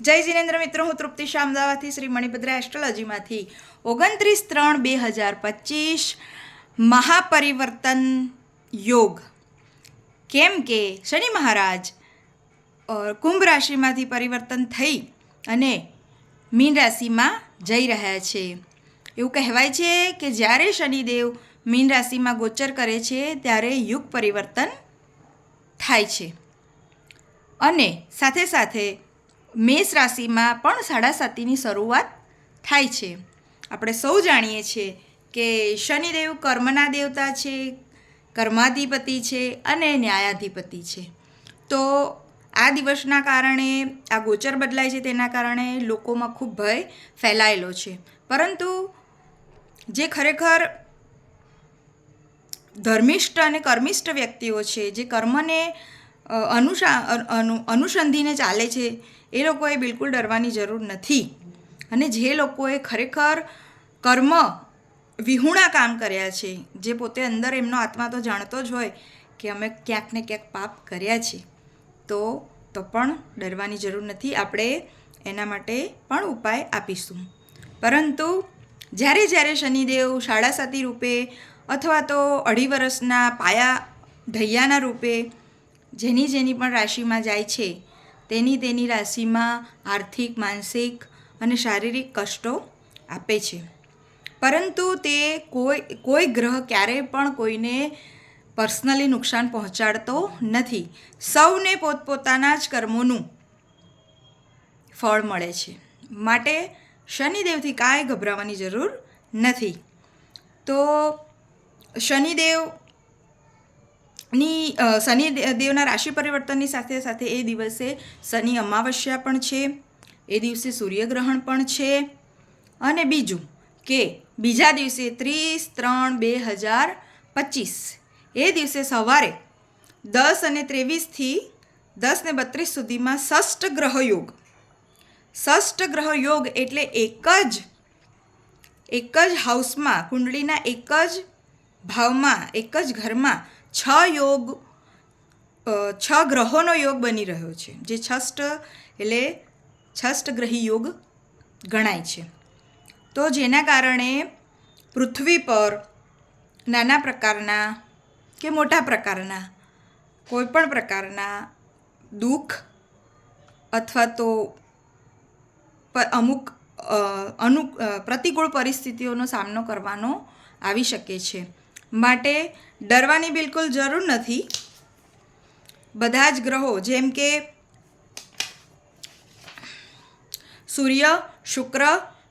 જય જીનેન્દ્ર મિત્રો, હું તૃપ્તિ શાહ અમદાવાદથી શ્રી મણિભદ્રા એસ્ટ્રોલોજીમાંથી ઓગણત્રીસ ત્રણ બે હજાર પચીસ મહાપરિવર્તન યોગ. કેમ કે શનિ મહારાજ કુંભ રાશિમાંથી પરિવર્તન થઈ અને મીન રાશિમાં જઈ રહ્યા છે. એવું કહેવાય છે કે જ્યારે શનિદેવ મીન રાશિમાં ગોચર કરે છે, ત્યારે યુગ પરિવર્તન થાય છે. અને સાથે સાથે મેષ રાશિમાં પણ સાડા સાતીની શરૂઆત થાય છે. આપણે સૌ જાણીએ છીએ કે શનિદેવ કર્મના દેવતા છે, કર્માધિપતિ છે અને ન્યાયાધિપતિ છે. તો આ દિવસના કારણે, આ ગોચર બદલાય છે તેના કારણે લોકોમાં ખૂબ ભય ફેલાયેલો છે. પરંતુ જે ખરેખર ધર્મિષ્ઠ અને કર્મિષ્ઠ વ્યક્તિઓ છે, જે કર્મને અનુસા અનુ, અનુસંધીને ચાલે છે, એ લોકોએ બિલકુલ ડરવાની જરૂર નથી. અને જે લોકોએ ખરેખર કર્મ વિહુણા કામ કર્યા છે, જે પોતે અંદર એમનો આત્મા તો જાણતો જ હોય કે અમે ક્યાંક ને ક્યાંક પાપ કર્યા છે, તો તો પણ ડરવાની જરૂર નથી. આપણે એના માટે પણ ઉપાય આપીશું. પરંતુ જ્યારે જ્યારે શનિદેવ સાડા સાતી રૂપે અથવા તો અઢી વર્ષના પાયા, ઢૈયાના રૂપે જેની જેની પણ રાશિમાં જાય છે, તેની તેની રાશિમાં આર્થિક, માનસિક અને શારીરિક કષ્ટો આપે છે. પરંતુ તે કોઈ કોઈ ગ્રહ ક્યારેય પણ કોઈને પર્સનલી નુકસાન પહોંચાડતો નથી. સૌને પોતપોતાના જ કર્મોનું ફળ મળે છે. માટે શનિદેવથી કાંઈ ગભરાવાની જરૂર નથી. તો શનિદેવ ની શનિ દેવના રાશિ પરિવર્તનની સાથે સાથે એ દિવસે શનિ અમાવસ્યા પણ છે, એ દિવસે સૂર્યગ્રહણ પણ છે અને બીજું કે બીજા દિવસે ત્રીસ ત્રણ બે હજાર પચીસ. એ દિવસે સવારે દસ અને ત્રેવીસથી દસ ને બત્રીસ સુધીમાં ષષ્ઠ ગ્રહ યોગ ષષ્ઠ ગ્રહ યોગ એટલે એક જ એક જ હાઉસમાં કુંડળીના એક જ ભાવમાં, એક જ ઘરમાં છ યોગ છ ગ્રહોનો યોગ બની રહ્યો છે, જે છષ્ટ એટલે છષ્ટ ગ્રહી યોગ ગણાય છે. તો જેના કારણે પૃથ્વી પર નાના પ્રકારના કે મોટા પ્રકારના કોઈપણ પ્રકારના દુઃખ અથવા તો અમુક અનુ પ્રતિકૂળ પરિસ્થિતિઓનો સામનો કરવાનો આવી શકે છે. માટે ડરવાની બિલકુલ જરૂર નથી. બધા જ ગ્રહો, જેમ કે સૂર્ય, શુક્ર,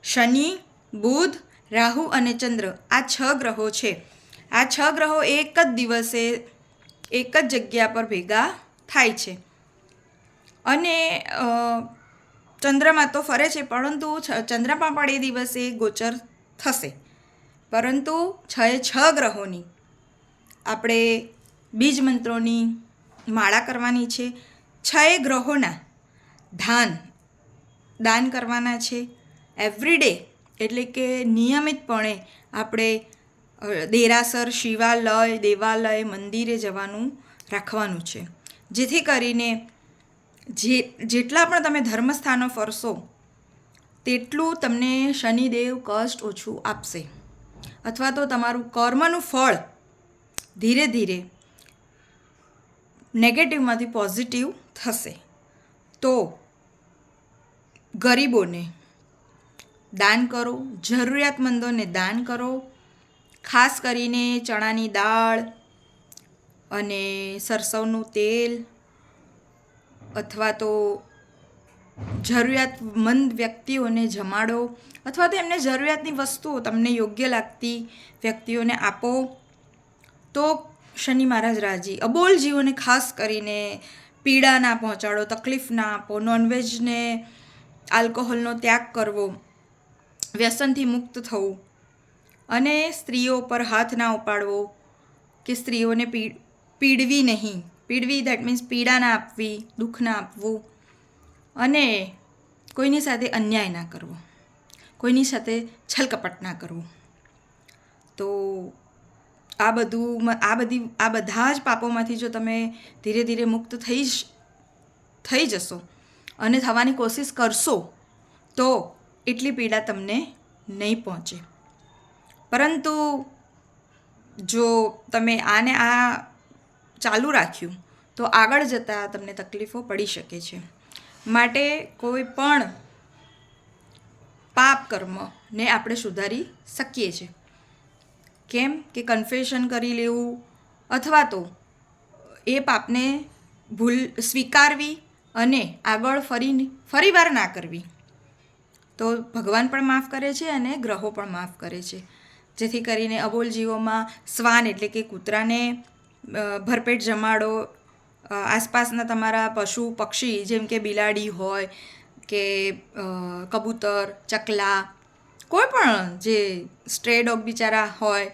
શનિ, બુધ, રાહુ અને ચંદ્ર, આ છ ગ્રહો છે. આ છ ગ્રહો એક જ દિવસે એક જ જગ્યા પર ભેગા થાય છે. અને ચંદ્રમાં તો ફરે છે, પરંતુ ચંદ્રમાં પણ એ દિવસે ગોચર થશે. પરંતુ છ એ છ ગ્રહોની આપણે બીજ મંત્રોની માળા કરવાની છે. છ એ ગ્રહોના ધાન દાન કરવાના છે. એવરીડે એટલે કે નિયમિતપણે આપણે દેરાસર, શિવાલય, દેવાલય, મંદિરે જવાનું રાખવાનું છે. જેથી કરીને જે, જેટલા પણ તમે ધર્મસ્થાનો ફરશો, તેટલું તમને શનિદેવ કષ્ટ ઓછું આપશે. અથવા તો તમારું કર્મનું ફળ ધીરે ધીરે નેગેટિવમાંથી પોઝિટિવ થશે. તો ગરીબોને દાન કરો, જરૂરિયાતમંદોને દાન કરો, ખાસ કરીને ચણાની દાળ અને સરસવનું તેલ અથવા તો જરૂરિયાતમંદ વ્યક્તિઓને જમાડો અથવા તો એમને જરૂરિયાતની વસ્તુઓ તમને યોગ્ય લાગતી વ્યક્તિઓને આપો. તો શનિ મહારાજ રાજી. અબોલ જીવોને ખાસ કરીને પીડા ના પહોંચાડો, તકલીફ ના આપો નોનવેજને આલ્કોહોલનો ત્યાગ કરવો, વ્યસનથી મુક્ત થવું અને સ્ત્રીઓ પર હાથ ના ઉપાડવો કે સ્ત્રીઓને પીડ પીડવી નહીં. પીડવી દેટ મીન્સ પીડા ના આપવી, દુઃખ ના આપવું. અને કોઈની સાથે અન્યાય ના કરવો. કોઈની સાથે છલકપટ ના કરવું. તો આ બધું આ બધી, આ બધા જ પાપોમાંથી જો તમે ધીરે ધીરે મુક્ત થઈ થઈ જશો અને થવાની કોશિશ કરશો, તો એટલી પીડા તમને નહીં પહોંચે. પરંતુ જો તમે આને આ ચાલુ રાખ્યું, તો આગળ જતાં તમને તકલીફો પડી શકે છે. માટે કોઈ પણ પાપ કર્મને આપણે સુધારી શકીએ છીએ. કેમ કે કન્ફેશન કરી લેવું અથવા તો એ પાપને ભૂલ સ્વીકારવી અને આગળ ફરી ફરીવાર ના કરવી, તો ભગવાન પણ માફ કરે છે અને ગ્રહો પણ માફ કરે છે. જેથી કરીને અબોલ જીવોમાં શ્વાન એટલે કે કૂતરાને ભરપેટ જમાડો આસપાસના તમારા પશુ પક્ષી જેમ કે બિલાડી હોય કે કબૂતર, ચકલા, કોઈ પણ જે સ્ટ્રે ડોગ બિચારા હોય,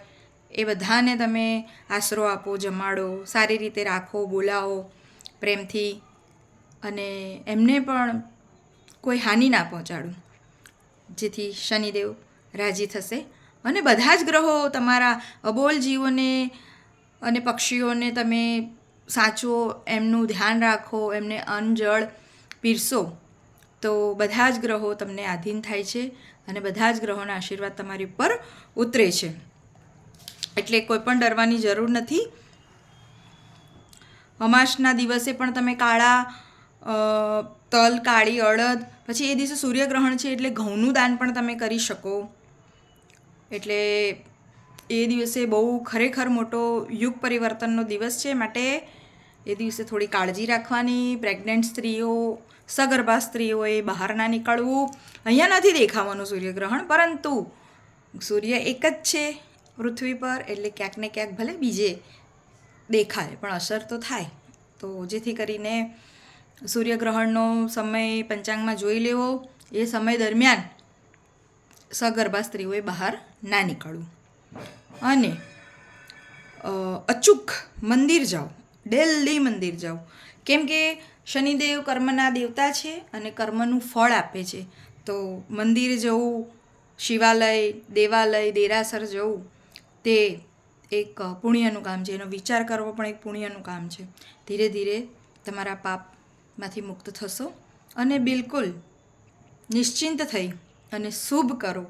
એ બધાને તમે આશરો આપો, જમાડો, સારી રીતે રાખો, બોલાવો પ્રેમથી અને એમને પણ કોઈ હાનિ ના પહોંચાડો. જેથી શનિદેવ રાજી થશે અને બધા જ ગ્રહો તમારા અબોલ જીવોને અને પક્ષીઓને તમે સાચવો, એમનું ધ્યાન રાખો, એમને અન્ન જળ પીરસો. તો બધા જ ગ્રહો તમને આધીન થાય છે અને બધા જ ગ્રહોના આશીર્વાદ તમારી ઉપર ઉતરે છે. એટલે કોઈ પણ ડરવાની જરૂર નથી. અમાસના દિવસે પણ તમે કાળા તલ, કાળી અડદ પછી એ દિવસે સૂર્યગ્રહણ છે એટલે ઘઉંનું દાન પણ તમે કરી શકો. એટલે એ દિવસે બહુ ખરેખર મોટો યુગ પરિવર્તનનો દિવસ છે. માટે એ દિવસે થોડી કાળજી રાખવાની. પ્રેગ્નન્ટ સ્ત્રીઓ, સગર્ભા સ્ત્રીઓએ બહાર ના નીકળવું. અહીંયા નથી દેખાવાનું સૂર્યગ્રહણ, પરંતુ સૂર્ય એક જ છે પૃથ્વી પર, એટલે ક્યાંક ને ક્યાંક ભલે બીજે દેખાય, પણ અસર તો થાય. તો જેથી કરીને સૂર્યગ્રહણનો સમય પંચાંગમાં જોઈ લેવો. એ સમય દરમિયાન સગર્ભા સ્ત્રીઓએ બહાર ના નીકળવું. અને અચૂક મંદિર જાઓ. ડેલી મંદિર જાઓ કેમ કે શનિદેવ કર્મના દેવતા છે અને કર્મનું ફળ આપે છે. તો મંદિર જવું, શિવાલય, દેવાલય, દેરાસર જવું, તે એક પુણ્યનું કામ છે. એનો વિચાર કરવો પણ એક પુણ્યનું કામ છે. ધીરે ધીરે તમારા પાપમાંથી મુક્ત થશો અને બિલકુલ નિશ્ચિંત થઈ અને શુભ કરો.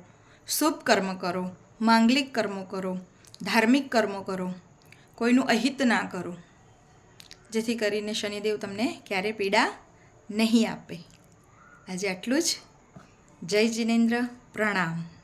શુભ કર્મ કરો, માંગલિક કર્મો કરો, ધાર્મિક કર્મો કરો, કોઈનું અહિત ના કરો. જેથી કરીને શનિદેવ તમને ક્યારે પીડા નહીં આપે. આજે આટલું જ. જય જિનેન્દ્ર. પ્રણામ.